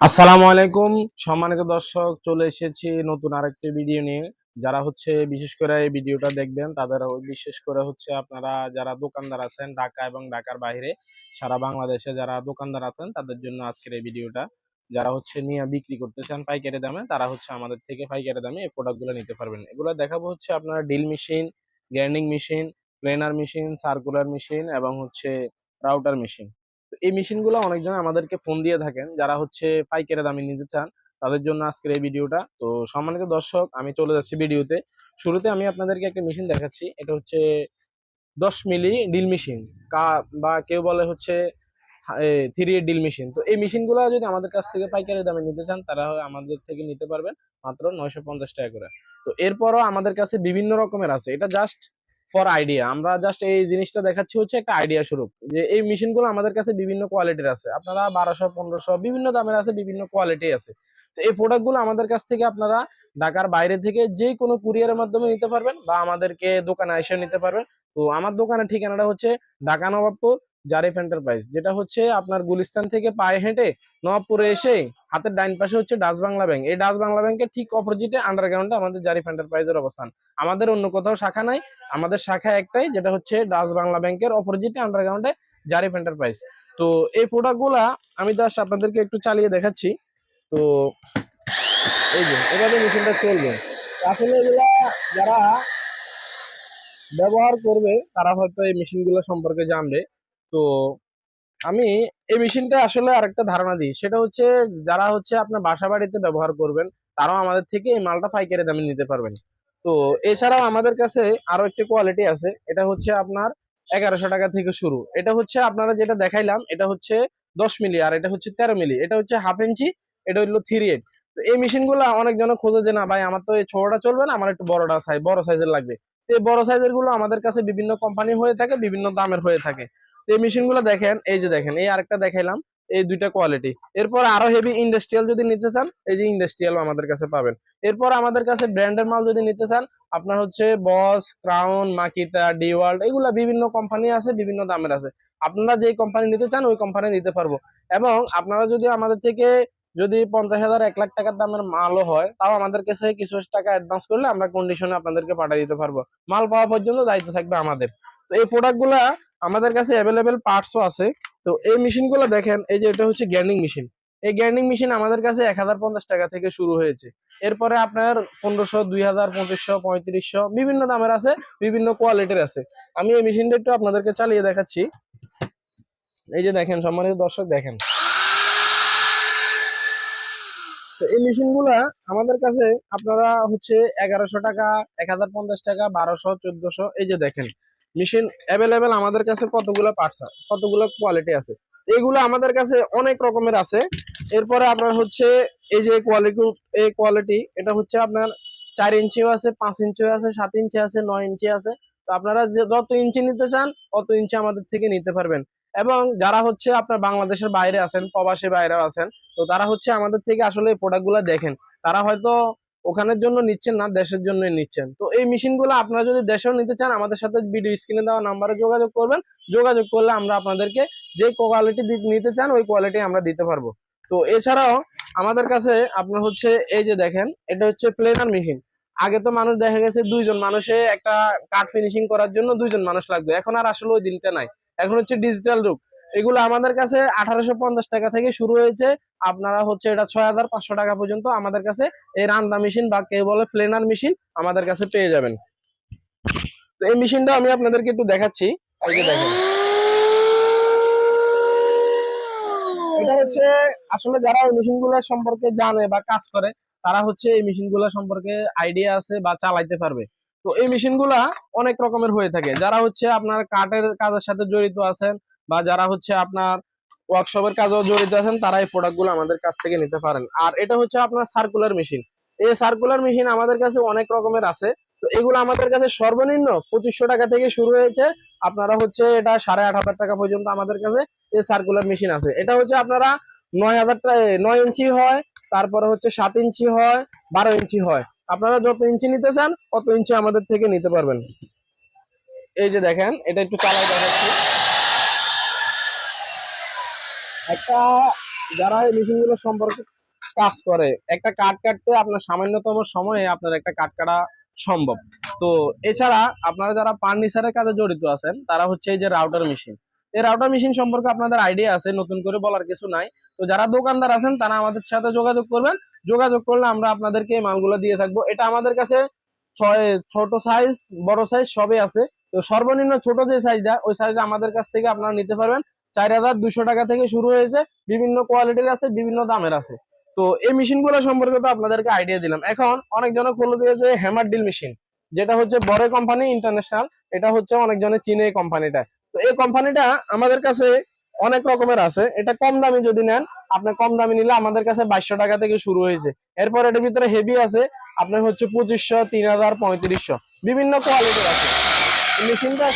আসসালামু আলাইকুম। সম্মানিত দর্শক, চলে এসেছি নতুন আরেকটি ভিডিও নিয়ে। যারা হচ্ছে বিশেষ করে এই ভিডিওটা দেখবেন, তাদের বিশেষ করে হচ্ছে আপনারা যারা দোকানদার আছেন ঢাকা এবং ঢাকার বাইরে, সারা বাংলাদেশে যারা দোকানদার আছেন, তাদের জন্য আজকের এই ভিডিওটা যারা হচ্ছে নিয়ে বিক্রি করতে চান পাইকারি দামে, তারা হচ্ছে আমাদের থেকে পাইকারি দামে এই প্রোডাক্টগুলো নিতে পারবেন। এগুলো দেখাবো হচ্ছে আপনার drill machine grinding machine planer machine circular machine এবং হচ্ছে রাউটার মেশিন এই মেশিনগুলো অনেকজন আমাদেরকে ফোন দিয়ে থাকেন, যারা হচ্ছে পাইকারি দামে নিতে চান, তাদের জন্য আজকের এই ভিডিওটা তো সম্মানিত দর্শক, আমি চলে যাচ্ছি ভিডিওতে শুরুতে আমি আপনাদেরকে একটা মেশিন দেখাচ্ছি, এটা হচ্ছে দশ মিলি ডিল মেশিন কা বা কেউ বলে হচ্ছে থ্রি এ ডিল মেশিন তো এই মেশিনগুলো যদি আমাদের কাছ থেকে পাইকারি দামে নিতে চান, তারা আমাদের থেকে নিতে পারবেন মাত্র নয়শো পঞ্চাশ টাকা করে। তো এরপরও আমাদের কাছে বিভিন্ন রকমের আছে। এটা জাস্ট ফর আইডিয়া আমরা জাস্ট এই জিনিসটা দেখাচ্ছি হচ্ছে একটা আইডিয়া স্বরূপ, যে এই মেশিনগুলো আমাদের কাছে বিভিন্ন কোয়ালিটির আছে। আপনারা বারোশো, পনেরোশো, বিভিন্ন দামের আছে, বিভিন্ন কোয়ালিটি আছে। তো এই প্রোডাক্টগুলো আমাদের কাছ থেকে আপনারা ঢাকার বাইরে থেকে যে কোনো কুরিয়ারের মাধ্যমে নিতে পারবেন বা আমাদেরকে দোকানে এসে নিতে পারবেন। তো আমার দোকানের ঠিকানাটা হচ্ছে ঢাকা নবাবপুর জারিফ এন্টারপ্রাইজ যেটা হচ্ছে আপনার গুলিস্তান থেকে পায়ে হেঁটে নবাবপুরে এসে হাতের ডাইন পাশে হচ্ছে ডাচ বাংলা ব্যাংক এই ডাচ বাংলা ব্যাংকের ঠিক অপোজিটে আন্ডারগ্রাউন্ডে আমাদের জারিফ এন্টারপ্রাইজের অবস্থান। আমাদের অন্য কোথাও শাখা নাই, আমাদের শাখা একটাই, যেটা হচ্ছে ডাচ বাংলা ব্যাংকের অপোজিটে আন্ডারগ্রাউন্ডে জারিফ এন্টারপ্রাইজ তো এই প্রোডাক্টগুলা আমি জাস্ট আপনাদেরকে একটু চালিয়ে দেখাচ্ছি। তো এই যে, এভাবে মেশিনটা চলবে। আসলে এগুলা যারা ব্যবহার করবে, তারা হয়তো এই মেশিনগুলো সম্পর্কে জানবে। তো আমি এই মেশিনটা আসলে আরেকটা ধারণা দিই। সেটা হচ্ছে যারা হচ্ছে আপনার বাসা বাড়িতে ব্যবহার করবেন, তারাও আমাদের থেকে এই মালটা পাইকারি দামে নিতে পারবেন। তো এছাড়াও আমাদের কাছে আরও একটি কোয়ালিটি আছে, এটা হচ্ছে আপনার এগারোশো টাকা থেকে শুরু। এটা হচ্ছে আপনারা যেটা দেখাইলাম, এটা হচ্ছে দশ মিলি আর এটা হচ্ছে তেরো মিলি। এটা হচ্ছে হাফ ইঞ্চি এটা হলো থ্রি এইট তো এই মেশিনগুলো অনেকজন খোঁজে যে, না ভাই, আমার তো এই ছোটটা চলবে না, আমার একটু বড়টা সাইজ বড় সাইজের লাগবে। এই বড় সাইজেরগুলো আমাদের কাছে বিভিন্ন কোম্পানি হয়ে থাকে, বিভিন্ন দামের হয়ে থাকে। এই মেশিনগুলো দেখেন, এই যে দেখেন, এই আরেকটা দেখাইলাম, এই দুইটা কোয়ালিটি এরপর আরও হেভি ইন্ডাস্ট্রিয়াল যদি নিতে চান, এই যে ইন্ডাস্ট্রিয়াল আমাদের কাছে পাবেন। এরপর আমাদের কাছে ব্র্যান্ডের মাল যদি নিতে চান, আপনার হচ্ছে বস ক্রাউন মাকিতা ডিওয়ার্ল্ড এগুলা বিভিন্ন কোম্পানি আছে, বিভিন্ন দামের আছে। আপনারা যে কোম্পানি নিতে চান, ওই কোম্পানি নিতে পারব। এবং আপনারা যদি আমাদের থেকে যদি পঞ্চাশ হাজার, এক লাখ টাকার দামের মালও হয়, তাও আমাদের কাছে কিছু টাকা অ্যাডভান্স করলে আমরা কন্ডিশনে আপনাদেরকে পাঠিয়ে দিতে পারব। মাল পাওয়া পর্যন্ত দায়িত্ব থাকবে আমাদের। তো এই প্রোডাক্টগুলা আমাদের কাছে অ্যাভেলেবেল পার্টসও আছে। তো এই মেশিনগুলো দেখেন, এই যে এটা হচ্ছে গ্যান্ডিং মেশিন এই গ্যান্ডিং মেশিন আমাদের কাছে এক হাজার পঞ্চাশ টাকা থেকে শুরু হয়েছে। এরপরে আপনার পনেরোশো, দুই হাজার, পঁচিশশো, পঁয়ত্রিশশো, বিভিন্ন দামের আছে, বিভিন্ন কোয়ালিটির আছে। আমি এই মেশিনটা একটু আপনাদেরকে চালিয়ে দেখাচ্ছি। এই যে দেখেন, সম্মানিত দর্শক, দেখেন। তো এই মেশিনগুলা আমাদের কাছে আপনারা হচ্ছে এগারোশো টাকা, এক হাজার পঞ্চাশ টাকা, বারোশো, চোদ্দশো, এই যে দেখেন। মেশিন অ্যাভেলেবেল আমাদের কাছে কতগুলো পার্টস কতগুলো কোয়ালিটি আছে। এগুলো আমাদের কাছে অনেক রকমের আছে। এরপরে আপনার হচ্ছে এই যে কোয়ালিটি এই কোয়ালিটি এটা হচ্ছে আপনার চার ইঞ্চিও আছে, পাঁচ ইঞ্চিও আছে, সাত ইঞ্চি আছে, নয় ইঞ্চি আছে। তো আপনারা যে যত ইঞ্চি নিতে চান, অত ইঞ্চি আমাদের থেকে নিতে পারবেন। এবং যারা হচ্ছে আপনার বাংলাদেশের বাইরে আছেন, প্রবাসী বাইরেও আছেন, তো তারা হচ্ছে আমাদের থেকে আসলে এই প্রোডাক্টগুলো দেখেন। তারা হয়তো ওখানের জন্য নিচ্ছেন না, দেশের জন্য নিচ্ছেন। তো এই মেশিনগুলো আপনারা যদি দেশেও নিতে চান, আমাদের সাথে ভিডিও স্ক্রিনে দেওয়া নাম্বারে যোগাযোগ করবেন। যোগাযোগ করলে আমরা আপনাদেরকে যে কোয়ালিটি নিতে চান, ওই কোয়ালিটি আমরা দিতে পারব। তো এছাড়াও আমাদের কাছে আপনার হচ্ছে, এই যে দেখেন, এটা হচ্ছে প্লেনার মেশিন আগে তো মানুষ দেখা গেছে দুইজন মানুষে একটা কাঠ ফিনিশিং করার জন্য দুইজন মানুষ লাগবে। এখন আর আসলে ওই দিনটা নাই। এখন হচ্ছে ডিজিটাল যুগ। এগুলো আমাদের কাছে আঠারোশো পঞ্চাশ টাকা থেকে শুরু হয়েছে। আপনারা হচ্ছে এটা ছয় হাজার পাঁচশো টাকা পর্যন্ত আমাদের কাছে এই রান্দা মেশিন বা কেউ বলে প্লেনার মেশিন আমাদের কাছে পেয়ে যাবেন। তো এই মেশিনটা আমি আপনাদেরকে একটু দেখাচ্ছি। দেখেন। হচ্ছে আসলে যারা এই মেশিন সম্পর্কে জানে বা কাজ করে, তারা হচ্ছে এই মেশিন সম্পর্কে আইডিয়া আছে বা চালাইতে পারবে। তো এই মেশিন অনেক রকমের হয়ে থাকে। যারা হচ্ছে আপনার কাঠের কাজের সাথে জড়িত আছেন বা যারা হচ্ছে আপনার ওয়ার্কশপের কাজেও জড়িত আছেন, তারা এই প্রোডাক্টগুলো আমাদের কাছ থেকে নিতে পারেন। আর এটা হচ্ছে আপনার সার্কুলার মেশিন এই সার্কুলার মেশিন আমাদের কাছে অনেক রকমের আছে। তো এগুলো আমাদের কাছে সর্বনিম্ন পঁচিশশো টাকা থেকে শুরু হয়েছে। আপনারা হচ্ছে এটা সাড়ে আট হাজার টাকা পর্যন্ত আমাদের কাছে এই সার্কুলার মেশিন আছে। এটা হচ্ছে আপনারা নয় হাজার নয় ইঞ্চি হয়, তারপরে হচ্ছে সাত ইঞ্চি হয়, বারো ইঞ্চি হয়। আপনারা যত ইঞ্চি নিতে চান অত ইঞ্চি আমাদের থেকে নিতে পারবেন। এই যে দেখেন, এটা একটু চালাই দেখাচ্ছি। একটা যারা এই মেশিনগুলো সম্পর্কে কাজ করে, একটা কাঠ কাটতে আপনার সামান্যতম সময়ে আপনার একটা কাঠ কাটা সম্ভব। তো এছাড়া আপনারা যারা ফার্নিচারের কাজে জড়িত আছেন, তারা হচ্ছে এই যে রাউটার মেশিন এই রাউটার মেশিন সম্পর্কে আপনাদের আইডিয়া আছে, নতুন করে বলার কিছু নাই। তো যারা দোকানদার আছেন, তারা আমাদের সাথে যোগাযোগ করবেন। যোগাযোগ করলে আমরা আপনাদেরকে এই মালগুলো দিয়ে থাকব। এটা আমাদের কাছে ছয়, ছোট সাইজ বড় সাইজ সবই আছে। তো সর্বনিম্ন ছোট যে সাইজটা ওই সাইজটা আমাদের কাছ থেকে আপনারা নিতে পারবেন। চার হাজার দুশো টাকা থেকে শুরু হয়েছে, বিভিন্ন কোয়ালিটির আছে, বিভিন্ন দামের আছে। তো এই মেশিনগুলো সম্পর্কে তো আপনাদেরকে আইডিয়া দিলাম। এখন অনেকজনে খুলে দিয়েছে হ্যামার ডিল মেশিন যেটা হচ্ছে বড় কোম্পানি ইন্টারন্যাশনাল এটা হচ্ছে অনেকজনে চিনে এই কোম্পানিটা তো এই কোম্পানিটা আমাদের কাছে অনেক রকমের আছে। এটা কম দামি যদি নেন আপনি কম দামি নিলে আমাদের কাছে বাইশশো টাকা থেকে শুরু হয়েছে। এরপর এটার ভিতরে হেভি আছে, আপনার হচ্ছে পঁচিশশো, তিন হাজার, পঁয়ত্রিশশো, বিভিন্ন কোয়ালিটির আছে। মেশিনটা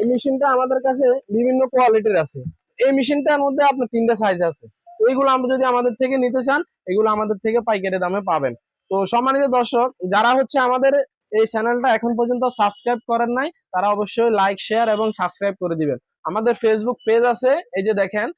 এই মেশিনটা আমাদের কাছে বিভিন্ন কোয়ালিটির আছে। এই মেশিনটার মধ্যে আপনার তিনটা সাইজ আছে। এইগুলো আমরা যদি আমাদের থেকে নিতে চান, এগুলো আমাদের থেকে পাইকারি দামে পাবেন। তো সম্মানিত দর্শক, যারা হচ্ছে আমাদের এই চ্যানেলটা এখন পর্যন্ত সাবস্ক্রাইব করেন নাই, তারা অবশ্যই লাইক শেয়ার এবং সাবস্ক্রাইব করে দিবেন। আমাদের ফেসবুক পেজ আছে, এই যে দেখেন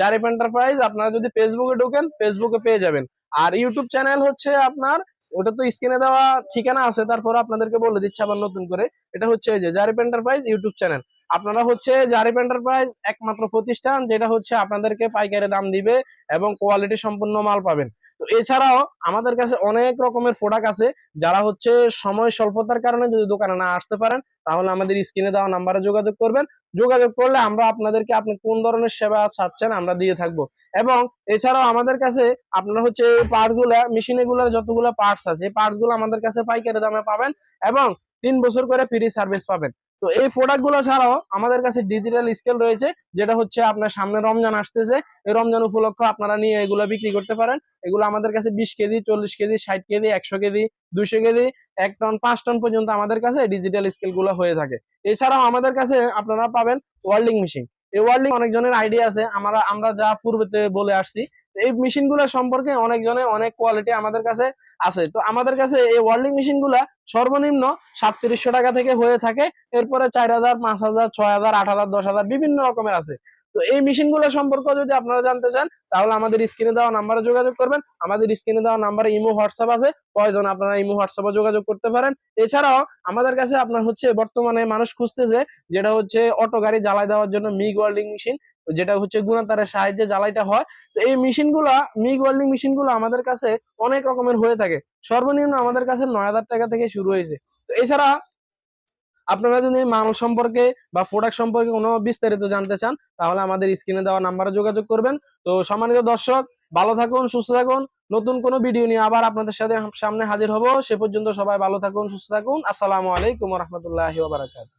জারিপ এন্টারপ্রাইজ আপনারা যদি ফেসবুকে ঢোকেন ফেসবুকে পেয়ে যাবেন। আর ইউটিউব চ্যানেল হচ্ছে আপনার ওটা তো স্ক্রিনে দেওয়া ঠিকানা আছে, তারপর আপনাদেরকে বলে দিচ্ছি আবার নতুন করে। এটা হচ্ছে যে জারিপ এন্টারপ্রাইজ ইউটিউব চ্যানেল আপনারা হচ্ছে জারিপ এন্টারপ্রাইজ একমাত্র প্রতিষ্ঠান, যেটা হচ্ছে আপনাদেরকে পাইকারি দাম দিবে এবং কোয়ালিটি সম্পূর্ণ মাল পাবেন। তো এছাড়াও আমাদের কাছে অনেক রকমের প্রোডাক্ট আছে, যারা হচ্ছে সময় স্বল্পতার কারণে যদি দোকানে না আসতে পারেন, তাহলে আমাদের স্ক্রিনে দেওয়া নাম্বারে যোগাযোগ করবেন। যোগাযোগ করলে আমরা আপনাদেরকে আপনি কোন ধরনের সেবা চাচ্ছেন আমরা দিয়ে থাকব। এবং এছাড়াও আমাদের কাছে আপনার হচ্ছে এই পার্টসগুলা মেশিন এগুলোর যতগুলো পার্টস আছে, এই পার্টসগুলো আমাদের কাছে পাইকারি দামে পাবেন এবং তিন বছর করে ফ্রি সার্ভিস পাবেন। তো এই প্রোডাক্টগুলো ছাড়াও আমাদের কাছে ডিজিটাল স্কেল রয়েছে, যেটা হচ্ছে আপনার সামনে রমজান আসতেছে। এই রমজান উপলক্ষে আপনারা নিয়ে এগুলো বিক্রি করতে পারেন। এগুলো আমাদের কাছে বিশ কেজি, চল্লিশ কেজি, ষাট কেজি, একশো কেজি, দুইশো কেজি, এক টন, পাঁচ টন পর্যন্ত আমাদের কাছে ডিজিটাল স্কেলগুলো হয়ে থাকে। এছাড়াও আমাদের কাছে আপনারা পাবেন ওয়ার্ল্ডিং মেশিন এই ওয়ার্ল্ডিং অনেকজনের আইডিয়া আছে। আমরা আমরা যা পূর্বেতে বলে আসছি এই মেশিনগুলা সম্পর্কে অনেকজনে অনেক কোয়ালিটি আমাদের কাছে আছে। তো আমাদের কাছে এই ওয়ার্ল্ডিং মেশিনগুলা সর্বনিম্ন সাতত্রিশশো টাকা থেকে হয়ে থাকে। এরপরে চার হাজার, পাঁচ হাজার, ছয় হাজার, আট হাজার, দশ হাজার বিভিন্ন রকমের আছে। তো এই মেশিনগুলো সম্পর্কে যদি আপনারা জানতে চান, তাহলে আমাদের স্ক্রিনে দেওয়া নাম্বারে যোগাযোগ করবেন। আমাদের স্ক্রিনে দেওয়া নাম্বারে ইমো, হোয়াটসঅ্যাপ আছে। প্রয়োজন আপনারা ইমো হোয়াটসঅ্যাপে যোগাযোগ করতে পারেন। এছাড়াও আমাদের কাছে আপনার হচ্ছে বর্তমানে মানুষ খুঁজতেছে, যেটা হচ্ছে অটো গাড়ি জ্বালাই দেওয়ার জন্য মিগ ওয়েল্ডিং মেশিন, যেটা হচ্ছে গুণাতারের সাহায্যে জ্বালাইটা হয়। তো এই মেশিনগুলা মিগ ওয়েল্ডিং মেশিনগুলো আমাদের কাছে অনেক রকমের হয়ে থাকে। সর্বনিম্ন আমাদের কাছে নয় হাজার টাকা থেকে শুরু হয়েছে। তো এছাড়া আপনারা যদি মাল সম্পর্কে বা প্রোডাক্ট সম্পর্কে কোনো বিস্তারিত জানতে চান, তাহলে আমাদের স্ক্রিনে দেওয়া নাম্বারে যোগাযোগ করবেন। তো সম্মানিত দর্শক, ভালো থাকুন, সুস্থ থাকুন। নতুন কোনো ভিডিও নিয়ে আবার আপনাদের সাথে সামনে হাজির হব। সে পর্যন্ত সবাই ভালো থাকুন, সুস্থ থাকুন। আসসালামু আলাইকুম রহমতুল্লাহ বারাকাত